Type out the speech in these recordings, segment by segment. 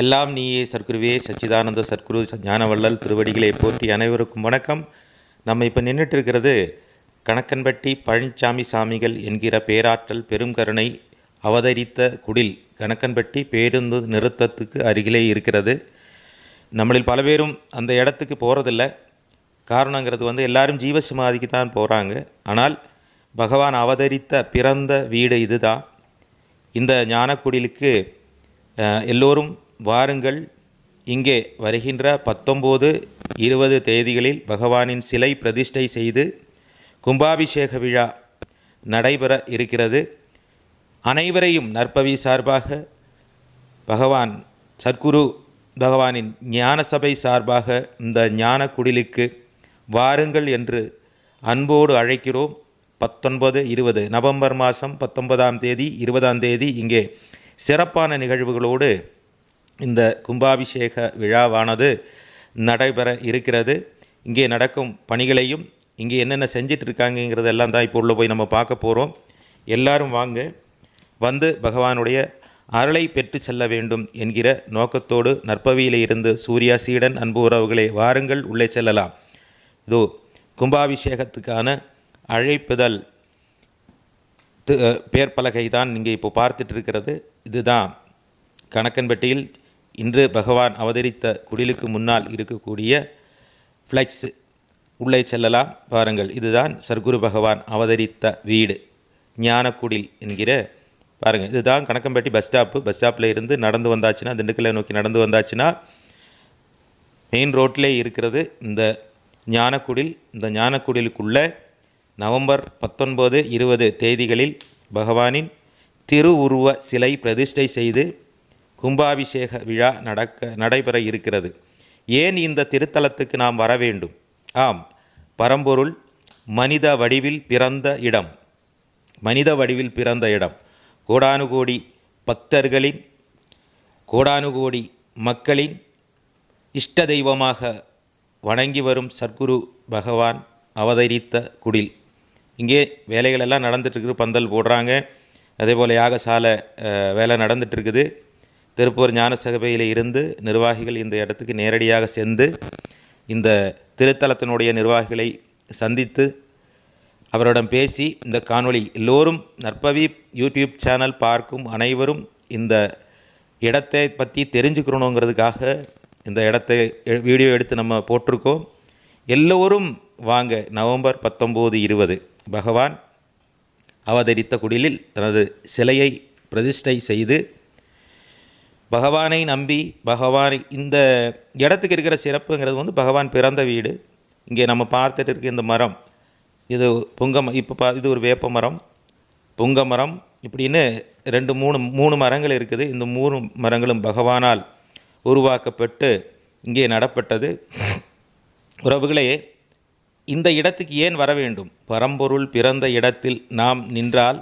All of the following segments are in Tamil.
எல்லாம் நீயே சர்க்குருவே சச்சிதானந்த சர்க்குரு ஞானவள்ளல் திருவடிகளை போற்றி அனைவருக்கும் வணக்கம். நம்ம இப்போ நின்றுட்டு இருக்கிறது கணக்கன்பட்டி பழனிசாமி சாமிகள் என்கிற பேராற்றல் பெருங்கருணை அவதரித்த குடில் கணக்கன்பட்டி பேருந்து நிறுத்தத்துக்கு அருகிலே இருக்கிறது. நம்மளில் பல பேரும் அந்த இடத்துக்கு போகிறதில்ல காரணங்கிறது வந்து எல்லாரும் ஜீவசமாதிக்கு தான் போகிறாங்க ஆனால் பகவான் அவதரித்த பிறந்த வீடு இதுதான். இந்த ஞானக்குடிலுக்கு எல்லோரும் வாருங்கள். இங்கே வருகின்ற பத்தொம்போது இருபது தேதிகளில் பகவானின் சிலை பிரதிஷ்டை செய்து கும்பாபிஷேக விழா நடைபெற இருக்கிறது. அனைவரையும் நற்பவி சார்பாக பகவான் சத்குரு பகவானின் ஞான சபை சார்பாக இந்த ஞான குடிலுக்கு வாருங்கள் என்று அன்போடு அழைக்கிறோம். பத்தொன்பது இருபது நவம்பர் மாதம் பத்தொன்பதாம் தேதி இருபதாம் தேதி இங்கே சிறப்பான நிகழ்வுகளோடு இந்த கும்பாபிஷேக விழாவானது நடைபெற இருக்கிறது. இங்கே நடக்கும் பணிகளையும் இங்கே என்னென்ன செஞ்சிட்டு இருக்காங்கங்கிறதெல்லாம் தான் இப்போ உள்ளே போய் நம்ம பார்க்க போகிறோம் எல்லாரும் வாங்க வந்து பகவானுடைய அருளை பெற்று செல்ல வேண்டும் என்கிற நோக்கத்தோடு நற்பவியிலே இருந்து சூர்யா சீடன் அன்பு உறவுகளே வாருங்கள் உள்ளே செல்லலாம். இதோ கும்பாபிஷேகத்துக்கான அழைப்புதல் பேர்பலகை பேர் பலகை தான் இங்கே இப்போ பார்த்துட்டு இருக்கிறது இதுதான் கணக்கன்பட்டியில் இன்று பகவான் அவதரித்த குடிலுக்கு முன்னால் இருக்கக்கூடிய ஃப்ளெக்ஸ் உள்ளே செல்லலாம். பாருங்கள் இதுதான் சர்க்குரு பகவான் அவதரித்த வீடு. ஞானக்குடில் என்கிற பாருங்கள் இதுதான் கணக்கம்பட்டி பஸ் ஸ்டாப்பு பஸ் ஸ்டாப்பில் இருந்து நடந்து வந்தாச்சுன்னா திண்டுக்கல்லை நோக்கி நடந்து வந்தாச்சுன்னா மெயின் ரோட்டிலே இருக்கிறது இந்த ஞானக்குடில். இந்த ஞானக்குடிலுக்குள்ளே நவம்பர் பத்தொன்பது இருபது தேதிகளில் பகவானின் திருவுருவ சிலை பிரதிஷ்டை செய்து கும்பாபிஷேக விழா நடக்க நடைபெற இருக்கிறது. ஏன் இந்த திருத்தலத்துக்கு நாம் வர வேண்டும்? ஆம் பரம்பொருள் மனித வடிவில் பிறந்த இடம். மனித வடிவில் பிறந்த இடம். கோடானுகோடி பக்தர்களின் கோடானுகோடி மக்களின் இஷ்ட தெய்வமாக வணங்கி வரும் சர்க்குரு பகவான் அவதரித்த குடில். இங்கே வேலைகளெல்லாம் நடந்துட்டுருக்குது இருக்குது பந்தல் போடுறாங்க. அதே போல் யாகசாலை வேலை நடந்துட்டுருக்குது திருப்பூர் ஞான சபையில் இருந்து நிர்வாகிகள் இந்த இடத்துக்கு நேரடியாக சென்று இந்த திருத்தலத்தினுடைய நிர்வாகிகளை சந்தித்து அவரிடம் பேசி இந்த காணொளி எல்லோரும் நற்பவி யூடியூப் சேனல் பார்க்கும் அனைவரும் இந்த இடத்தை பற்றி தெரிஞ்சுக்கணுங்கிறதுக்காக இந்த இடத்தை எ- வீடியோ எடுத்து நம்ம போட்டிருக்கோம். எல்லோரும் வாங்க நவம்பர் பத்தொம்போது இருபது. பகவான் அவதரித்த குடிலில் தனது சிலையை பிரதிஷ்டை செய்து பகவானை நம்பி பகவான் இந்த இடத்துக்கு இருக்கிற சிறப்புங்கிறது வந்து பகவான் பிறந்த வீடு. இங்கே நம்ம பார்த்துட்டு இருக்க இந்த மரம் இது புங்க மரம் இப்போ பா இது ஒரு வேப்ப மரம். புங்க மரம் இப்படின்னு ரெண்டு மூணு மூணு மரங்கள் இருக்குது. இந்த மூணு மரங்களும் பகவானால் உருவாக்கப்பட்டு இங்கே நடப்பட்டது. உறவுகளே இந்த இடத்துக்கு ஏன் வர வேண்டும்? பரம்பொருள் பிறந்த இடத்தில் நாம் நின்றால்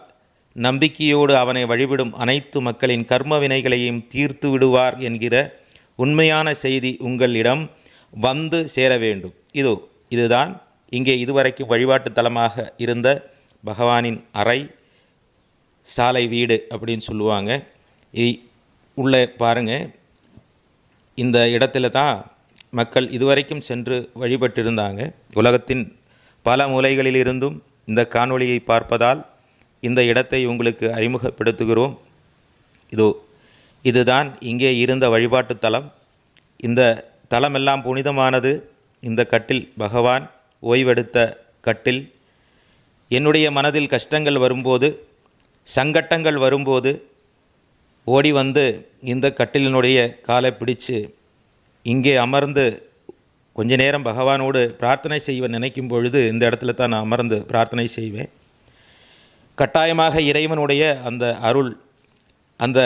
நம்பிக்கையோடு அவனை வழிபடும் அனைத்து மக்களின் கர்ம வினைகளையும் தீர்த்து விடுவார் என்கிற உண்மையான செய்தி உங்களிடம் வந்து சேர வேண்டும். இதோ இதுதான் இங்கே இதுவரைக்கும் வழிபாட்டு தலமாக இருந்த பகவானின் அறை சாலை வீடு அப்படின்னு சொல்லுவாங்க. இ- உள்ளே பாருங்கள் இந்த இடத்துல தான் மக்கள் இதுவரைக்கும் சென்று வழிபட்டிருந்தாங்க. உலகத்தின் பல மூலைகளிலிருந்தும் இந்த காணொளியை பார்ப்பதால் இந்த இடத்தை உங்களுக்கு அறிமுகப்படுத்துகிறோம். இதோ இதுதான் இங்கே இருந்த வழிபாட்டு தலம். இந்த தலமெல்லாம் புனிதமானது. இந்த கட்டில் பகவான் ஓய்வெடுத்த கட்டில். என்னுடைய மனதில் கஷ்டங்கள் வரும்போது சங்கட்டங்கள் வரும்போது ஓடி வந்து இந்த கட்டிலினுடைய காலை பிடிச்சு இங்கே அமர்ந்து கொஞ்ச நேரம் பகவானோடு பிரார்த்தனை செய்வேன் நினைக்கும் பொழுது இந்த இடத்துல தான் நான் அமர்ந்து பிரார்த்தனை செய்வேன். கட்டாயமாக இறைவனுடைய அந்த அருள் அந்த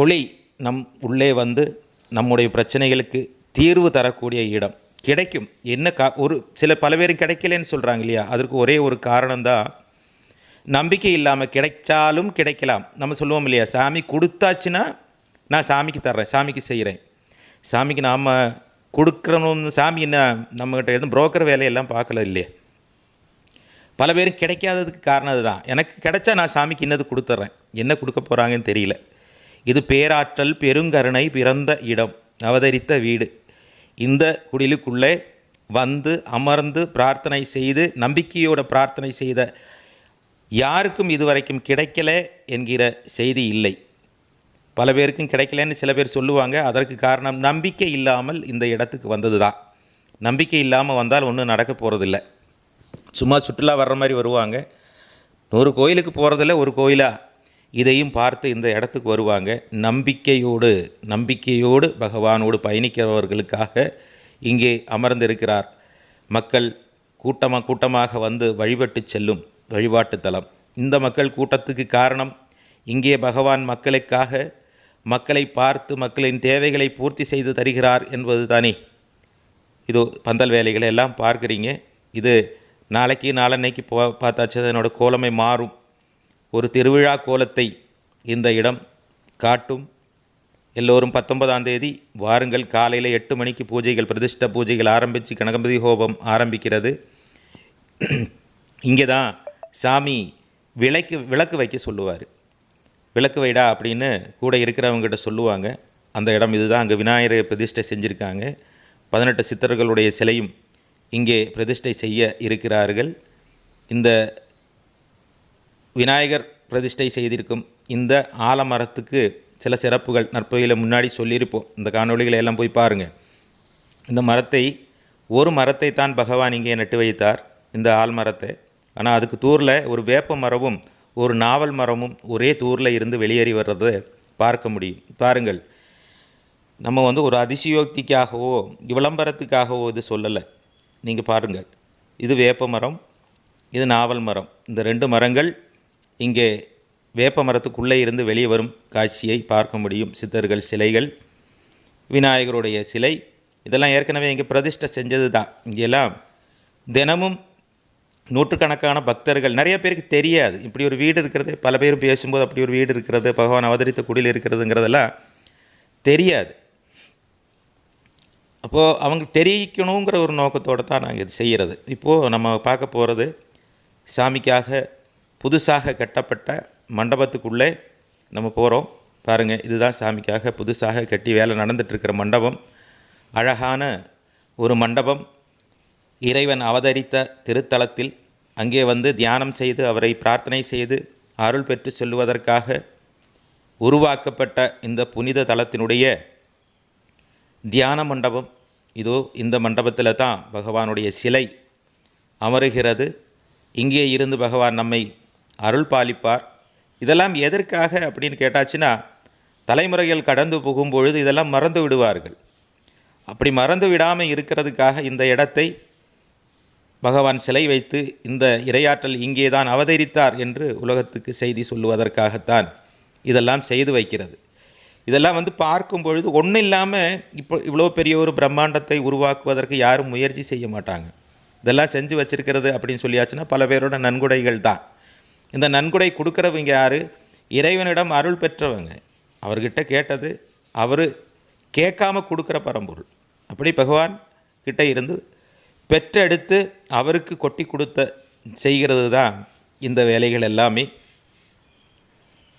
ஒளி நம் உள்ளே வந்து நம்முடைய பிரச்சனைகளுக்கு தீர்வு தரக்கூடிய இடம். கிடைக்கும். என்ன கா ஒரு சில பல பேரும் கிடைக்கலன்னு சொல்கிறாங்க இல்லையா? அதற்கு ஒரே ஒரு காரணம்தான் நம்பிக்கை இல்லாமல் கிடைச்சாலும் கிடைக்கலாம். நம்ம சொல்லுவோம் இல்லையா? சாமி கொடுத்தாச்சுன்னா நான் சாமிக்கு தர்றேன் சாமிக்கு செய்கிறேன் சாமிக்கு நாம் கொடுக்கணும்னு சாமி என்ன நம்மகிட்ட எதுவும் புரோக்கர் வேலையெல்லாம் பார்க்கல இல்லையா? பல பேரும் கிடைக்காததுக்கு காரணம் அதுதான். எனக்கு கிடைச்சா நான் சாமிக்கு இன்னது கொடுத்துட்றேன் என்ன கொடுக்க போகிறாங்கன்னு தெரியல. இது பேராற்றல் பெருங்கருணை பிறந்த இடம் அவதரித்த வீடு. இந்த குடிலுக்குள்ளே வந்து அமர்ந்து பிரார்த்தனை செய்து நம்பிக்கையோட பிரார்த்தனை செய்த யாருக்கும் இதுவரைக்கும் கிடைக்கல என்கிற செய்தி இல்லை. பல பேருக்கும் கிடைக்கலன்னு சில பேர் சொல்லுவாங்க. அதற்கு காரணம் நம்பிக்கை இல்லாமல் இந்த இடத்துக்கு வந்தது தான் நம்பிக்கை இல்லாமல் வந்தால் ஒன்றும் நடக்க போகிறதில்ல சும்மா சுற்றுலா வர்ற மாதிரி வருவாங்க. நூறு கோயிலுக்கு போகிறதில்ல ஒரு கோயிலாக இதையும் பார்த்து இந்த இடத்துக்கு வருவாங்க. நம்பிக்கையோடு நம்பிக்கையோடு பகவானோடு பயணிக்கிறவர்களுக்காக இங்கே அமர்ந்திருக்கிறார். மக்கள் கூட்டமாக கூட்டமாக வந்து வழிபட்டு செல்லும் வழிபாட்டு தலம். இந்த மக்கள் கூட்டத்துக்கு காரணம் இங்கே பகவான் மக்களுக்காக மக்களை பார்த்து மக்களின் தேவைகளை பூர்த்தி செய்து தருகிறார் என்பது தானே இதோ பந்தல் வேலைகளை எல்லாம் பார்க்குறீங்க. இது நாளைக்கு நாளன்னைக்கு போ பார்த்தாச்சு. அதனோட கோலமை மாறும். ஒரு திருவிழா கோலத்தை இந்த இடம் காட்டும். எல்லோரும் பத்தொன்பதாம் தேதி வாருங்கள். காலையில் எட்டு மணிக்கு பூஜைகள் பிரதிஷ்ட பூஜைகள் ஆரம்பித்து கனகம்பதி ஹோபம் ஆரம்பிக்கிறது. இங்கே தான் சாமி விளக்கு விளக்கு வைக்க சொல்லுவார். விளக்கு வைடா அப்படின்னு கூட இருக்கிறவங்ககிட்ட சொல்லுவாங்க. அந்த இடம் இதுதான். அங்கே விநாயகரை பிரதிஷ்டை செஞ்சுருக்காங்க. பதினெட்டு சித்தர்களுடைய சிலையும் இங்கே பிரதிஷ்டை செய்ய இருக்கிறார்கள். இந்த விநாயகர் பிரதிஷ்டை செய்திருக்கும் இந்த ஆலமரத்துக்கு சில சிறப்புகள் நற்பகையில் முன்னாடி சொல்லியிருப்போம். இந்த காணொளிகளை எல்லாம் போய் பாருங்கள் இந்த மரத்தை ஒரு மரத்தை தான் பகவான் இங்கே நட்டு வைத்தார் இந்த ஆல்மரத்தை. ஆனால் அதுக்கு தூரில் ஒரு வேப்ப மரமும் ஒரு நாவல் மரமும் ஒரே தூரில் இருந்து வெளியேறி வர்றதை பார்க்க முடியும். பாருங்கள். நம்ம வந்து ஒரு அதிசயோக்திக்காகவோ விளம்பரத்துக்காகவோ இது சொல்லலை. நீங்கள் பாருங்கள். இது வேப்ப மரம் இது நாவல் மரம். இந்த ரெண்டு மரங்கள் இங்கே வேப்ப மரத்துக்குள்ளே இருந்து வெளியே வரும் காட்சியை பார்க்க முடியும். சித்தர்கள் சிலைகள் விநாயகருடைய சிலை இதெல்லாம் ஏற்கனவே இங்கே பிரதிஷ்டை செஞ்சது தான். இங்கெல்லாம் தினமும் நூற்றுக்கணக்கான பக்தர்கள் நிறைய பேருக்கு தெரியாது. இப்படி ஒரு வீடு இருக்கிறது பல பேரும் பேசும்போது அப்படி ஒரு வீடு இருக்கிறது பகவான் அவதரித்த குடியில் இருக்கிறதுங்கிறதெல்லாம் தெரியாது. அப்போது அவங்க தெரிவிக்கணுங்கிற ஒரு நோக்கத்தோடு தான் நாங்கள் இது செய்கிறது இப்போது நம்ம பார்க்க போகிறது சாமிக்காக புதுசாக கட்டப்பட்ட மண்டபத்துக்குள்ளே நம்ம போகிறோம் பாருங்கள் இதுதான் சாமிக்காக புதுசாக கட்டி வேலை நடந்துட்டுருக்கிற மண்டபம். அழகான ஒரு மண்டபம். இறைவன் அவதரித்த திருத்தலத்தில் அங்கே வந்து தியானம் செய்து அவரை பிரார்த்தனை செய்து அருள் பெற்று செல்வதற்காக உருவாக்கப்பட்ட இந்த புனித தலத்தினுடைய தியான மண்டபம். இதோ இந்த மண்டபத்தில் தான் பகவானுடைய சிலை அமருகிறது. இங்கே இருந்து பகவான் நம்மை அருள் பாலிப்பார். இதெல்லாம் எதற்காக அப்படின்னு கேட்டாச்சுன்னா தலைமுறைகள் கடந்து போகும்பொழுது இதெல்லாம் மறந்து விடுவார்கள். அப்படி மறந்து விடாமல் இருக்கிறதுக்காக இந்த இடத்தை பகவான் சிலை வைத்து இந்த இரையாற்றல் இங்கே தான் அவதரித்தார் என்று உலகத்துக்கு செய்தி சொல்லுவதற்காகத்தான் இதெல்லாம் செய்து வைக்கிறது. இதெல்லாம் வந்து பார்க்கும் பொழுது ஒன்றும் இல்லாமல் இப்போ இவ்வளோ பெரிய ஒரு பிரம்மாண்டத்தை உருவாக்குவதற்கு யாரும் முயற்சி செய்ய மாட்டாங்க. இதெல்லாம் செஞ்சு வச்சுருக்கிறது அப்படின்னு சொல்லியாச்சுன்னா பல பேரோட நன்கொடைகள் தான். இந்த நன்கொடை கொடுக்குறவங்க யார்? இறைவனிடம் அருள் பெற்றவங்க. அவர்கிட்ட கேட்டது அவர் கேட்காம கொடுக்குற பரம்பொருள். அப்படி பகவான் கிட்டே இருந்து பெற்றெடுத்து அவருக்கு கொட்டி கொடுத்த செய்கிறது தான் இந்த வேலைகள் எல்லாமே.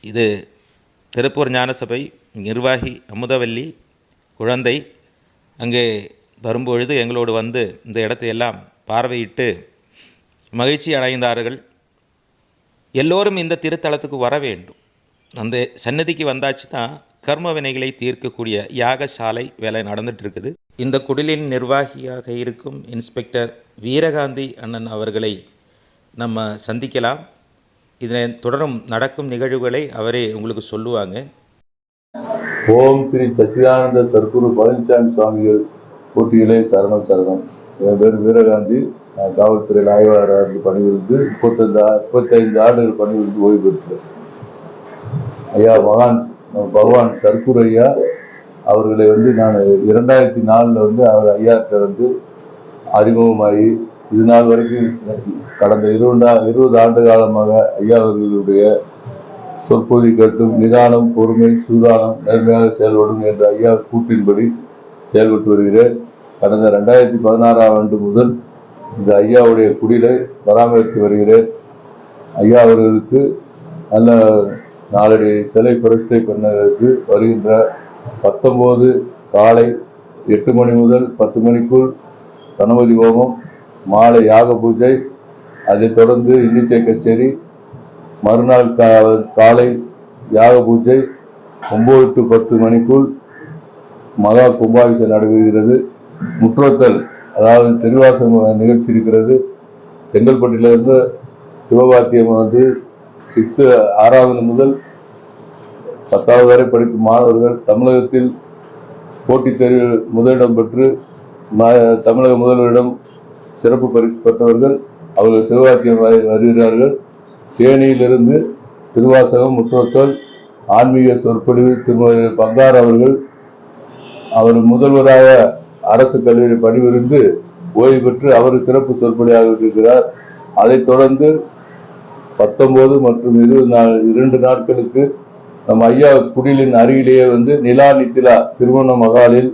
இது திருப்பூர் ஞானசபை நிர்வாகி அமுதவல்லி குழந்தை அங்கே வரும்பொழுது எங்களோடு வந்து இந்த இடத்தையெல்லாம் பார்வையிட்டு மகிழ்ச்சி அடைந்தார்கள். எல்லோரும் இந்த திருத்தலத்துக்கு வர வேண்டும். அந்த சன்னதிக்கு வந்தாச்சுன்னா கர்ம வினைகளை தீர்க்கக்கூடிய யாகசாலை வேலை நடந்துகிட்ருக்குது இந்த குடிலின் நிர்வாகியாக இருக்கும் இன்ஸ்பெக்டர் வீரகாந்தி அண்ணன் அவர்களை நம்ம சந்திக்கலாம். இதனை தொடரும் நடக்கும் நிகழ்வுகளை அவரே உங்களுக்கு சொல்லுவாங்க. ஓம் ஸ்ரீ சச்சிதானந்த சர்க்குரு பழனிசாமி சுவாமிகள் போட்டியிலே சரணம் சரணம். என் பேர் வீரகாந்தி. நான் காவல்துறையில் ஆய்வாளராக இருந்து பணிபுரிந்து முப்பத்தஞ்சு முப்பத்தைந்து ஆண்டுகள் பணிபுரிந்து ஓய்வு பெற்றேன். ஐயா மகான் பகவான் சர்க்குரு ஐயா அவர்களை வந்து நான் இரண்டாயிரத்தி நாலில் வந்து அவர் ஐயாட்ட வந்து அறிமுகமாகி இது நாள் வரைக்கும் கடந்த இருபதா இருபது ஆண்டு காலமாக ஐயா அவர்களுடைய சொற்பொழி கேட்டும் நிதானம் பொறுமை சூதானம் நேர்மையாக செயல்படும் என்ற ஐயா கூட்டின்படி செயல்பட்டு வருகிறேன். கடந்த ரெண்டாயிரத்தி பதினாறாம் ஆண்டு முதல் இந்த ஐயாவுடைய குடிலை பராமரித்து வருகிறேன். ஐயா அவர்களுக்கு நல்ல நாளடி சிலை பிரதிஷ்டை பண்ணதற்கு வருகின்ற பத்தொம்போது காலை எட்டு மணி முதல் பத்து மணிக்குள் கணபதி ஹோமம் மாலை யாக பூஜை அதைத் தொடர்ந்து இன்னிசை கச்சேரி மறுநாள் கா- காலை யாக பூஜை ஒம்பது டு பத்து மணிக்குள் மகா கும்பாபிஷேகம் நடைபெறுகிறது. முற்றோத்தல் அதாவது திருவாசம் நிகழ்ச்சி இருக்கிறது. செங்கல்பட்டிலிருந்து சிவபாத்தியம் வந்து சிக்ஸ்த்து ஆறாவது முதல் பத்தாவது வரை படிக்கும் மாணவர்கள் தமிழகத்தில் போட்டித் தேர்வில் முதலிடம் பெற்று தமிழக முதல்வரிடம் சிறப்பு பரிசு பெற்றவர்கள் அவர்கள் சிவகாத்தியம் வ- வருகிறார்கள். தேனியிலிருந்து திருவாசகம் முற்றோத்தல் ஆன்மீக சொற்பொழிவில் திருமதி பங்கார் அவர்கள் அவர் முதல்வராக அரசு கல்லூரியில் பணிபுரிந்து ஓய்வு பெற்று அவர் சிறப்பு சொற்பொழியாக இருக்கிறார். அதைத் தொடர்ந்து பத்தொன்பது மற்றும் இருபது நாள் இரண்டு நாட்களுக்கு நம் ஐயா குடிலின் அருகிலேயே வந்து நிலா நித்திலா திருமண மகாலில்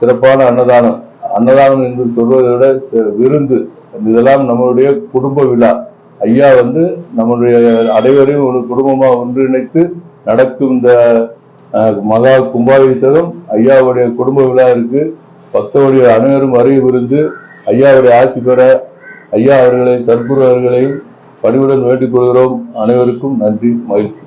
சிறப்பான அன்னதானம் அன்னதானம் என்று சொல்வதை விட விருந்து இதெல்லாம் நம்மளுடைய குடும்ப விழா. ஐயா வந்து நம்முடைய அனைவரையும் ஒரு குடும்பமாக ஒன்றிணைத்து நடக்கும் இந்த மகா கும்பாபிஷேகம் ஐயாவுடைய குடும்ப விழா இருக்கு. பக்தவுடைய அனைவரும் வருகை புரிந்து ஐயாவுடைய ஆசி பெற ஐயா அவர்களை சர்க்குரு அவர்களை பணிவுடன் வேண்டிக் கொள்கிறோம். அனைவருக்கும் நன்றி மகிழ்ச்சி.